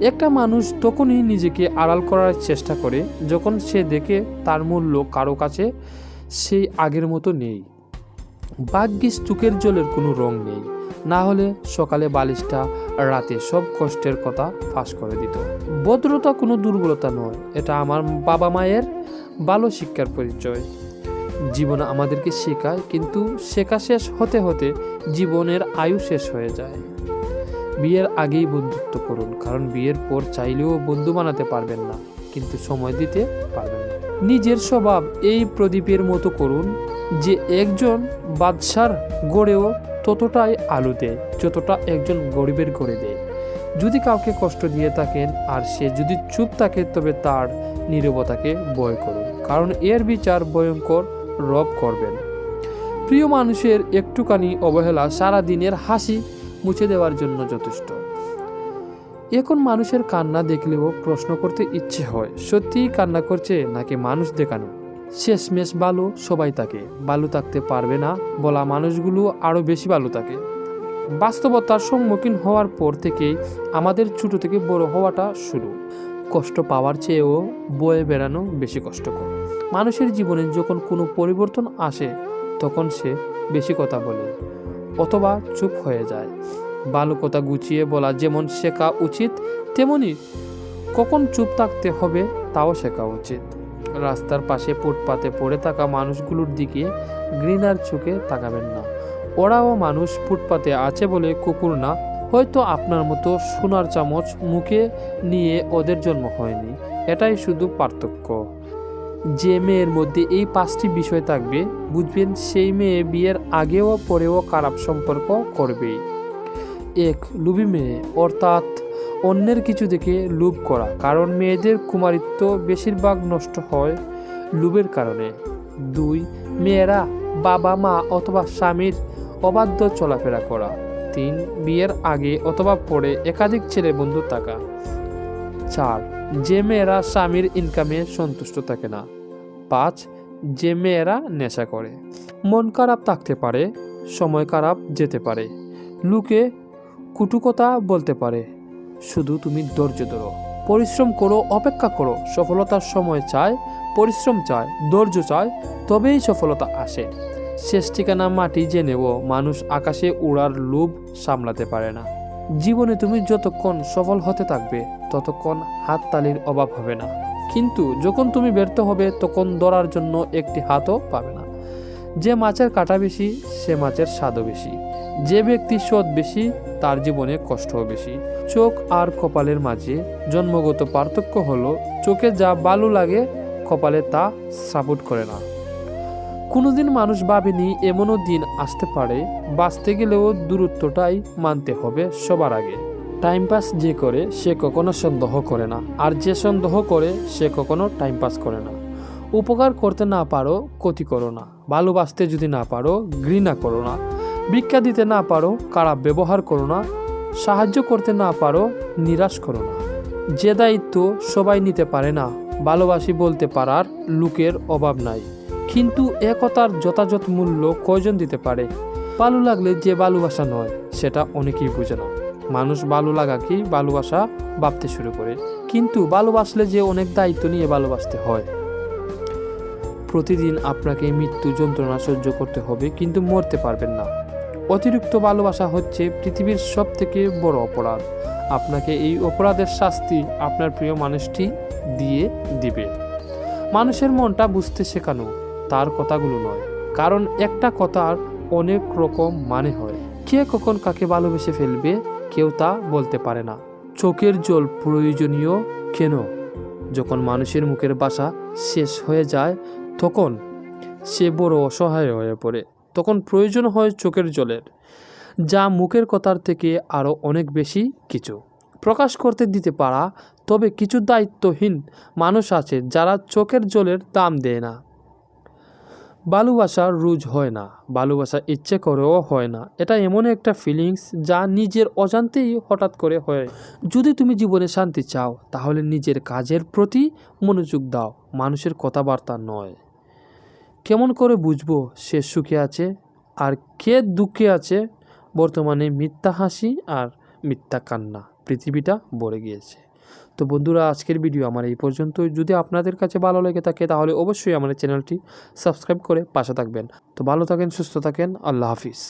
একটা মানুষ তখনই নিজেকে আড়াল করার চেষ্টা করে যখন সে দেখে তার মূল্য কারও কাছে সেই আগের মতো নেই। ভাগ্যিস চুকের জলের কোনো রং নেই। না হলে সকালে বালিশটা, রাতে সব কষ্টের কথা ফাঁস করে দিত। ভদ্রতা কোনো দুর্বলতা নয়। এটা আমার বাবা মায়ের ভালো শিক্ষার পরিচয়। জীবন আমাদেরকে শেখায়, কিন্তু শেখা শেষ হতে হতে জীবনের আয়ু শেষ হয়ে যায়। বিয়ের আগেই বন্ধুত্ব করুন, কারণ বিয়ের পর চাইলেও বন্ধু বানাতে পারবেন না, কিন্তু সময় দিতে পারবেন না। নিজের স্বভাব এই প্রদীপের মতো করুন, যে একজন বাদশার গড়েও ততটাই আলো দেয়, যতটা একজন গরিবের গড়ে দেয়। যদি কাউকে কষ্ট দিয়ে থাকেন আর সে যদি চুপ থাকে, তবে তার নীরবতাকে বয় করুন, কারণ এর বিচার ভয়ঙ্কর রব করবেন। প্রিয় মানুষের একটুখানি অবহেলা সারা দিনের হাসি মুছে দেওয়ার জন্য যথেষ্ট। এখন মানুষের কান্না দেখলেও প্রশ্ন করতে ইচ্ছে হয়, সত্যিই কান্না করছে নাকি মানুষ দেখানো? শেষমেশ ভালো সবাই তাকে। ভালো থাকতে পারবে না বলা মানুষগুলো আরও বেশি ভালো থাকে বাস্তবতার সম্মুখীন হওয়ার পর থেকেই আমাদের ছোট থেকে বড় হওয়াটা শুরু। কষ্ট পাওয়ার চেয়েও বয়ে বেড়ানো বেশি কষ্টকর। মানুষের জীবনে যখন কোনো পরিবর্তন আসে, তখন সে বেশি কথা বলে। অথবা চুপ হয়ে যায়। ভালো কথা গুছিয়ে বলা যেমন শেখা উচিত, তেমনি কখন চুপ থাকতে হবে তাও শেখা উচিত। রাস্তার পাশে ফুটপাতে পড়ে থাকা মানুষগুলোর দিকে ঘৃণার চোখে তাকাবেন না। ওরাও মানুষ ফুটপাতে আছে বলে কুকুর না, হয়তো আপনার মতো সোনার চামচ মুখে নিয়ে ওদের জন্ম হয়নি। এটাই শুধু পার্থক্য। যে মেয়ের মধ্যে এই পাঁচটি বিষয় থাকবে, বুঝবেন সেই মেয়ে বিয়ের আগেও পরেও খারাপ সম্পর্ক করবে এক লুবি মেয়ে, অর্থাৎ অন্যের কিছু দেখে লুভ করা, কারণ মেয়েদের কুমারিত্ব বেশিরভাগ নষ্ট হয় লুবের কারণে। দুই, মেয়েরা বাবা, মা অথবা স্বামীর অবাধ্য চলাফেরা করা। তিন, বিয়ের আগে অথবা পরে একাধিক ছেলে বন্ধু থাকা। চার যে মেয়েরা স্বামীর ইনকামে সন্তুষ্ট থাকে না। পাঁচ, যে মেয়েরা নেশা করে। মন খারাপ থাকতে পারে, সময় খারাপ যেতে পারে। লুকে কুটুকতা বলতে পারে, শুধু তুমি ধৈর্য ধরো, পরিশ্রম করো, অপেক্ষা করো, সফলতার সময় চায়, পরিশ্রম চায়, ধৈর্য চায়, তবেই সফলতা আসে। শেষ ঠিকানা মাটি জেনেও মানুষ আকাশে উড়ার লোভ সামলাতে পারে না। জীবনে তুমি যতক্ষণ সফল হতে থাকবে, ততক্ষণ হাততালির অভাব হবে না। কিন্তু যখন তুমি ব্যর্থ হবে, তখন ধরার জন্য একটি হাতও পাবে না। যে মাছের কাটা বেশি, সে মাছের স্বাদও বেশি। যে ব্যক্তি সৎ বেশি, তার জীবনে কষ্টও বেশি। চোখ আর কপালের মাঝে জন্মগত পার্থক্য হলো, চোখে যা ভালো লাগে, কপালে তা সাপোর্ট করে না। কোনোদিন মানুষ ভাবেনি এমনও দিন আসতে পারে, বাঁচতে গেলেও দূরত্বটাই মানতে হবে সবার আগে। টাইম পাস যে করে, সে কখনো সন্দেহ করে না। আর যে সন্দেহ করে, সে কখনো টাইম পাস করে না। উপকার করতে না পারো, ক্ষতি করো না। ভালোবাসতে যদি না পারো, ঘৃণা করো না। ভিক্ষা দিতে না পারো, খারাপ ব্যবহার করো না। সাহায্য করতে না পারো, নিরাশ করো না। যে দায়িত্ব সবাই নিতে পারে না, ভালোবাসি বলতে পারার লোকের অভাব নাই। কিন্তু একতার যথাযথ মূল্য কয়জন দিতে পারে? ভালো লাগলে যে ভালোবাসা নয়, সেটা অনেকেই বোঝে না। মানুষ ভালো লাগা কি ভালোবাসা ভাবতে শুরু করে। কিন্তু ভালোবাসলে যে অনেক দায়িত্ব নিয়ে ভালোবাসতে হয়। প্রতিদিন আপনাকে মৃত্যু যন্ত্রণা সহ্য করতে হবে, কিন্তু মরতে পারবেন না। অতিরিক্ত ভালোবাসা হচ্ছে পৃথিবীর সব থেকে বড় অপরাধ। আপনাকে এই অপরাধের শাস্তি আপনার প্রিয় মানুষটি দিয়ে দিবে। মানুষের মনটা বুঝতে শেখানো। তার কথাগুলো নয়। কারণ একটা কথার অনেক রকম মানে হয়। কে কখন কাকে ভালোবেসে ফেলবে, কেউ তা বলতে পারে না। চোখের জল প্রয়োজনীয় কেন? যখন মানুষের মুখের বাসা শেষ হয়ে যায়, তখন সে বড় অসহায় হয়ে পড়ে। তখন প্রয়োজন হয় চোখের জলের, যা মুখের কথার থেকে আরও অনেক বেশি কিছু। প্রকাশ করতে দিতে পারা, তবে কিছু দায়িত্বহীন মানুষ আছে যারা চোখের জলের দাম দেয় না। ভালোবাসা রুজ হয় না ভালোবাসা ইচ্ছে করেও হয় না। এটা এমন একটা ফিলিংস যা নিজের অজান্তেই হঠাৎ করে হয়। যদি তুমি জীবনে শান্তি চাও, তাহলে নিজের কাজের প্রতি মনোযোগ দাও, মানুষের কথাবার্তা নয়। কেমন করে বুঝব সে সুখে আছে আর কে দুঃখে আছে? বর্তমানে মিথ্যা হাসি আর মিথ্যা কান্না, পৃথিবীটা ভরে গিয়েছে। তো বন্ধুরা, আজকের ভিডিও আমার এই পর্যন্ত যদি আপনাদের কাছে ভালো লেগে থাকে, তাহলে অবশ্যই আমাদের চ্যানেলটি সাবস্ক্রাইব করে পাশে থাকবেন। তো ভালো থাকেন, সুস্থ থাকেন, আল্লাহ হাফিজ।